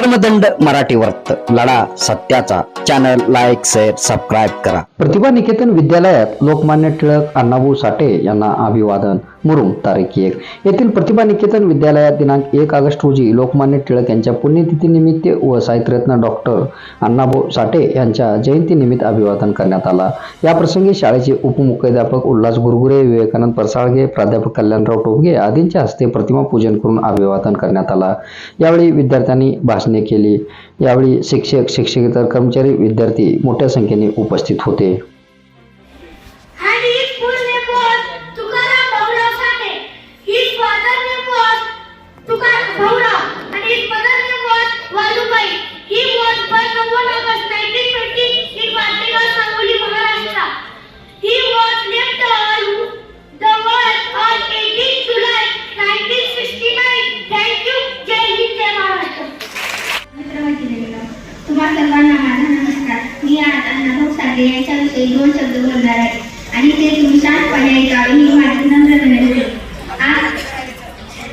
धर्मदंड मराठी वर्त लढा सत्याचा. चॅनल लाईक शेअर सबस्क्राईब करा. प्रतिभा निकेतन विद्यालयात लोकमान्य टिळक अण्णाभाऊ साठे यांना अभिवादन. मुरुम तारीख एक. येथील प्रतिभा निकेतन विद्यालयात दिनांक एक ऑगस्ट रोजी लोकमान्य टिळक यांच्या पुण्यतिथीनिमित्त व साहित्यरत्न डॉक्टर अण्णाभाऊ साठे यांच्या जयंतीनिमित्त अभिवादन करण्यात आला. याप्रसंगी शाळेचे उपमुख्याध्यापक उल्हास गुरगुरे विवेकानंद परसाळगे प्राध्यापक कल्याणराव टोपगे आदींच्या हस्ते प्रतिमा पूजन करून अभिवादन करण्यात आला. यावेळी विद्यार्थ्यांनी भाषणे केली. यावेळी शिक्षक शिक्षकेतर कर्मचारी विद्यार्थी मोठ्या संख्येने उपस्थित होते. अण्णाभाऊ साठे दोन शब्द बोलणार आहे. आणि ते तुम्ही शांतपणे ऐकावे ही माझी नम्र विनंती आज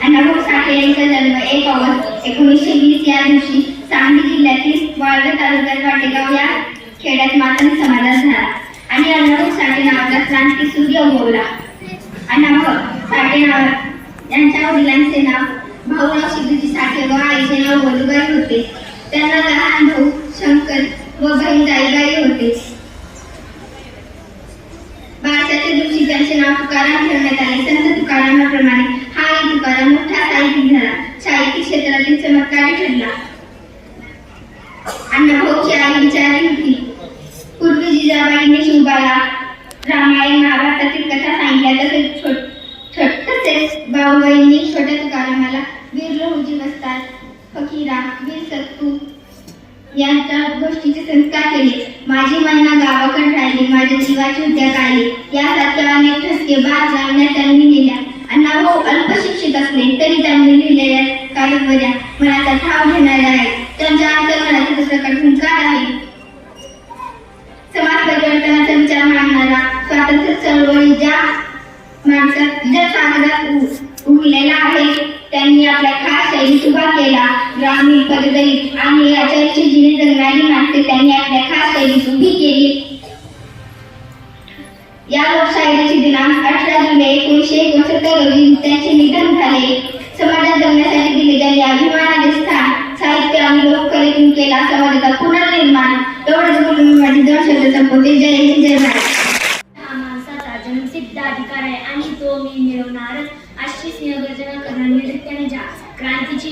अण्णाभाऊ साठे यांचा जन्म एक ऑगस्ट एकोणीसशे वीस या दिवशी सांगली जिल्ह्यातील वाळवे तालुक्यात वाटेगाव या खेड्यात मातंग समाजात झाला. आणि अण्णाभाऊ साठे नावाचा क्रांती सूर्य उगवला. अण्णाभाऊ साठे नाव यांच्या वडिलांचे नाव भाऊराव शिवजी साठे व आईचे नाव वलुबाई होते. त्यांना लहान भाऊ शंकर व बहीण जाईबाई होते बारशाच्या दिवशी त्यांचे नाव तुकाराम ठेवण्यात आले. संत तुकारामाप्रमाणे हाही तुकाराम मोठा साहित्यिक झाला साहित्यिक क्षेत्रातील चमत्कारी ठरला. अण्णाभाऊची आई विचारली होती. पूर्वी जिजाबाईने शिवबाला रामायण महाभारतातील कथा सांगितल्या. तसेच छोट छोट तसेच भाऊबाईंनी छोट्या तुकारामाला वीर लहुजी बसतात. फकीरा वीर सत्तू यांच्या गोष्टीचे संस्कार केले. माझी महिना गावाकडे राहिली माझ्या जीवाची उद्या काढली. यासारख्या अनेक ठसके बाद लावण्यात त्यांनी लिहिल्या अण्णा हो अल्पशिक्षित असले तरी त्यांनी लिहिलेल्या कादंबऱ्या मनाचा ठाव घेणाऱ्या आहेत. त्यांच्या अंतर्मनाचा प्रकट हुंकार आहे. समाज परिवर्तनाचा विचार मांडणारा स्वातंत्र्य चळवळी ज्या माणसात ज्या सागरात उ- उगलेला आहे त्यांनी आपल्या खास शैलीत उभा केला. ग्रामीण पददलित आणि याच्याशी जिने जगणारी माणसे त्यांनी आपल्या खास शैलीत उभी केली. या लोकशाहीचे दिनांक अठरा जुलै एकोणीसशे एकोणसत्तर रोजी त्यांचे निधन झाले. समाजात जगण्यासाठी दिले त्यांनी अभिमानाचे स्थान साहित्य आणि लोककलेतून केला समाजाचा पुनर्निर्माण. एवढंच बोलून मी माझे दोन शब्द संपवते. जय हिंद जय महाराष्ट्र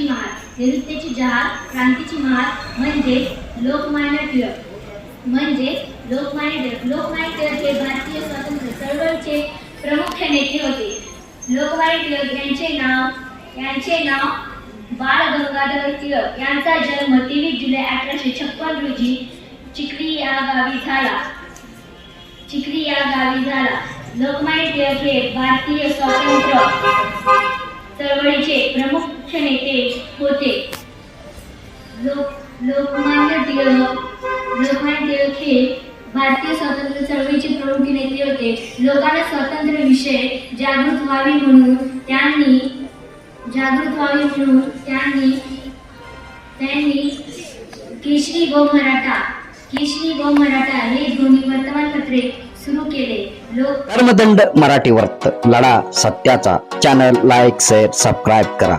क्रांतीची महार नृत्याची जहार क्रांतीची महार म्हणजे लोकमान्य टिळक. म्हणजे लोकमान्य टिळक. लोकमान्य टिळक हे भारतीय स्वातंत्र्य चळवळीचे प्रमुख नेते होते. लोकमान्य टिळक यांचे नाव यांचे नाव बाळ गंगाधर टिळक. यांचा जन्म तेवीस जुलै अठराशे छप्पन रोजी चिखली या गावी झाला. चिखली या गावी झाला. लोकमान्य टिळक हे भारतीय स्वातंत्र्य चळवळीचे प्रमुख मुख्य नेते होते. लोक लोकमान्य टिळक लोकमान्य टिळक हे भारतीय स्वातंत्र्य चळवळीचे प्रमुख नेते होते. लोकांना स्वातंत्र्य विषय जागृत व्हावी म्हणून त्यांनी जागृत व्हावी म्हणून त्यांनी त्यांनी केशरी गो मराठा केशरी गो मराठा हे दोन्ही वर्तमानपत्रे सुरू केले. लोक धर्मदंड मराठी वर्त लढा सत्याचा. चॅनल लाईक शेअर सबस्क्राईब करा.